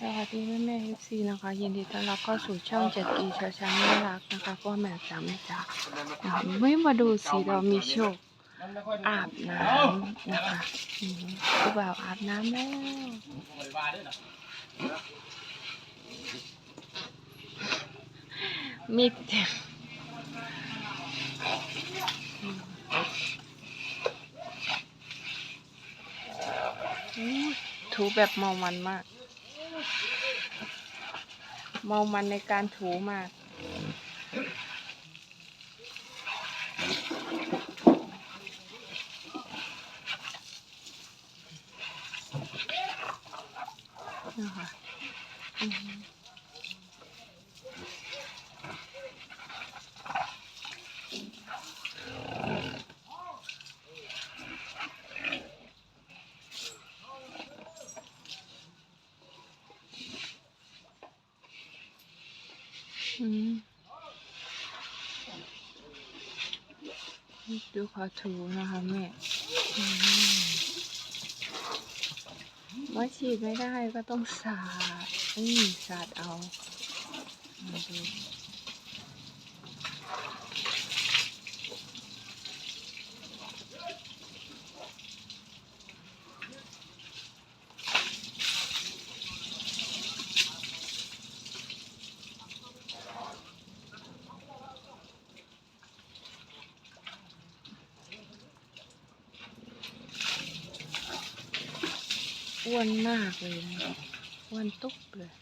สวัสดีแม่แม่เอฟซีนะคะยินดีต้อนรับเข้าสู่ช่องเจ็ดอีชาชันน่ารักนะคะพ่อแม่จ๋าแม่จ๋าไม่มาดูสิเรามีโชคอาบน้ำนะคะอืมผู้บ่าวอาบน้ำแล้วมิดอืมถูแบบเมามันมาก เมามันในการถูมาก นะคะอืมอืม ดูเขาถูนะคะแม่อืมว่าฉีดไม่ได้ก็ต้องสาดอืมสาดเอามาดู อ้วนมากเลยนะอ้วนตุ๊บเลย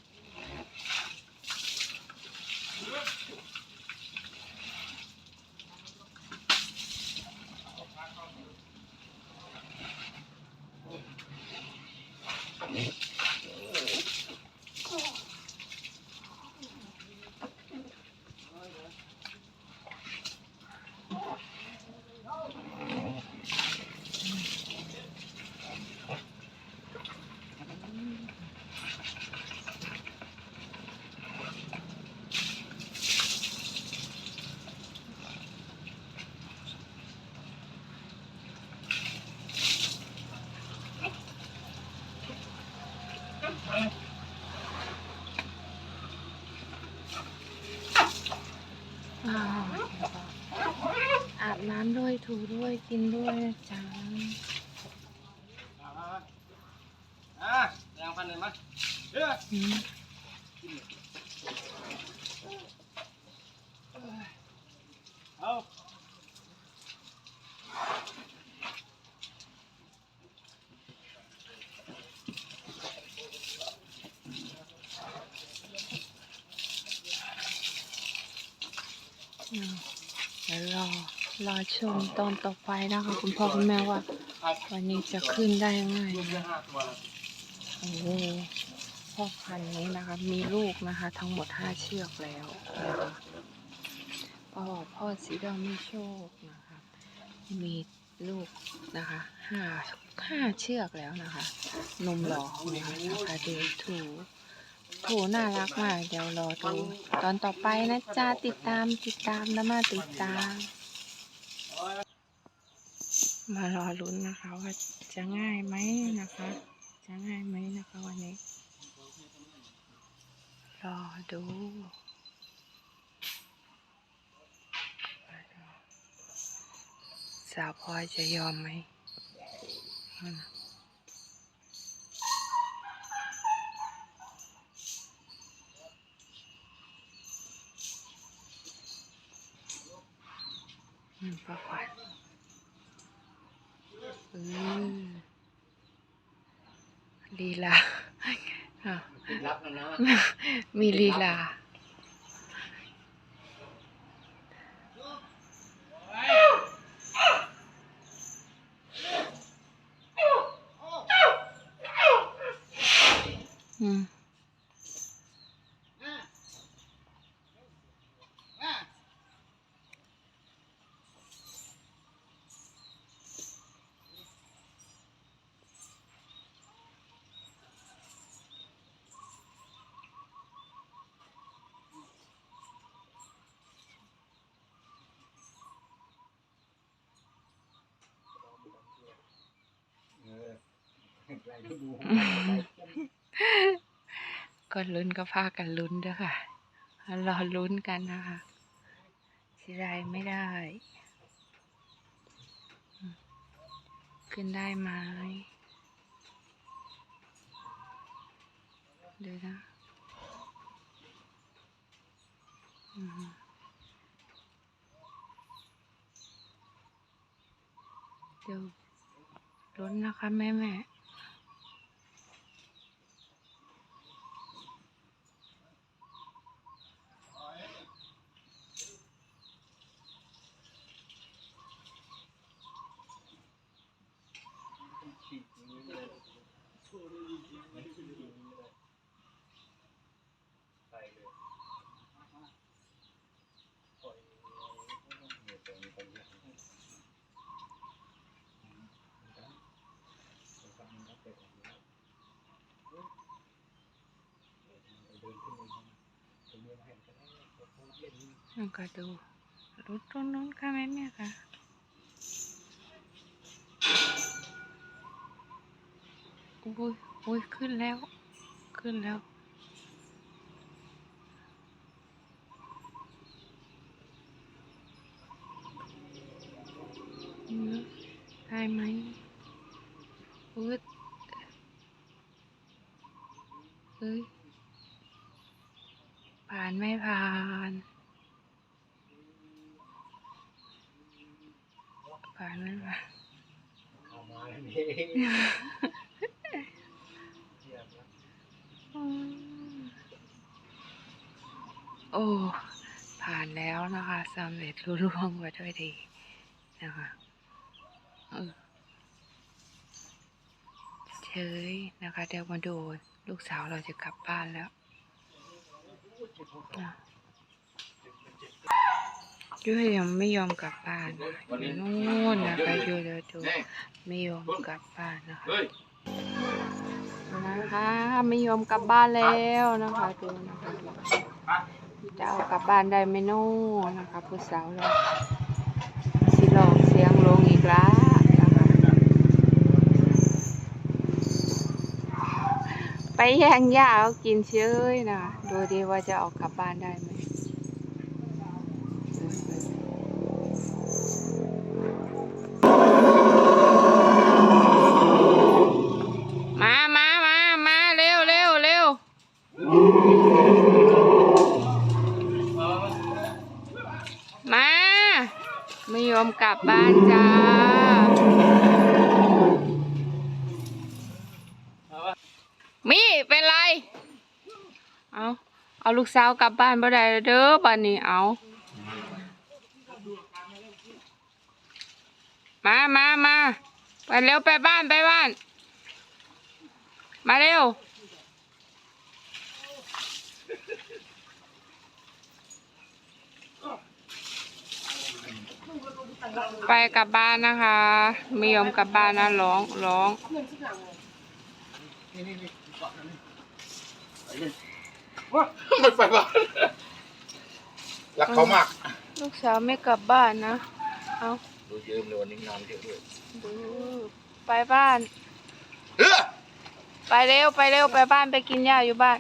อ้าวอาบน้ำด้วย ถูด้วยกินด้วยนะจ๊ะอะแรงพันหนึ่งมั้ยเฮ้ยอืมเอาเดี๋ยวรอ รอชมตอนต่อไปนะคะ คุณพ่อคุณแม่ว่า วันนี้จะขึ้นได้งไงลูกเยนะอะห้าตัวแล้วโอ้โหพ่อพันธุ์นี้นะคะ มีลูกนะคะ ทั้งหมดห้าเชือกแล้วนะคะพ่อพ่อสีดำมีโชคนะคะ มีลูกนะคะห้าห้าเชือกแล้วนะคะ นมหล่อนะคะนะคะดูถูถูน่ารักมาก เดี๋ยวรอดู ตอนต่อไปนะจ๊ะติดตามติดตามนะมาติดตาม มารอลุ้นนะคะว่าจะง่ายไหมนะคะ จะง่ายไหมนะคะวันนี้ รอดูสาวพลอยจะยอมไหมอืมป้าขวัญอืม ลีลาอะรับแล้วนะมีลีลา ก็ลุ้นก็พากันลุ้นเด้อค่ะ รอลุ้นกันนะคะเสียดายไม่ได้ ขึ้นได้ไหมเดี๋ยนะเดี๋ยวลุ้นนะคะแม่แม่ แล้วก็ดูรุดตรงนู้นค่ะแม่แม่ค่ะอุ้ยอุ้ยขึ้นแล้ว ขึ้นแล้วได้ไหมอุ้ยเฮ้ยผ่านไม่ผ่าน ผ่านไม่ผ่าเข้ามาแล้วนี่เยี่ยมนะโอ้ ผ่านแล้วนะคะสำเร็จรุ่ร่วงไปด้วยดีนะคะเออเฉยนะคะ เดี๋ยวมาดูลูกสาวเราจะกลับบ้านแล้วนะ ยุ้ยยังไม่ยอมกลับบ้านอยู่นู่นนะคะอยู่เดี๋ยวดูไม่ยอมกลับบ้านนะคะนะคะไม่ยอมกลับบ้านแล้วนะคะดูนะคะจะเอากลับบ้านได้ไหมโน่นะคะผู้สาวเราสิหลอกเสียงลงอีกแล้วนะคะไปแย่งหญ้าเขากินเฉยนะคะดูดีว่าจะเอากลับบ้านได้ไหมมามามามาเร็วเร็วเร็ว มา ไม่ยอมกลับบ้านจ้า มีเป็นไร เอาเอาลูกสาวกลับบ้านบ่ได้เด้อบ้านนี้เอามามามาไปเร็วไปบ้านไปบ้าน มาเร็ว ไปกลับบ้านนะคะไม่ยอมกลับบ้านนะร้องร้อง มันไปบ้านรักเขามากลูกสาวไม่กลับบ้านนะ เอาดูยืมเลยวันนี้นอนเยอะด้วยดูไปบ้าน เออไปเร็วไปเร็วไปบ้านไปกินหญ้าอยู่บ้าน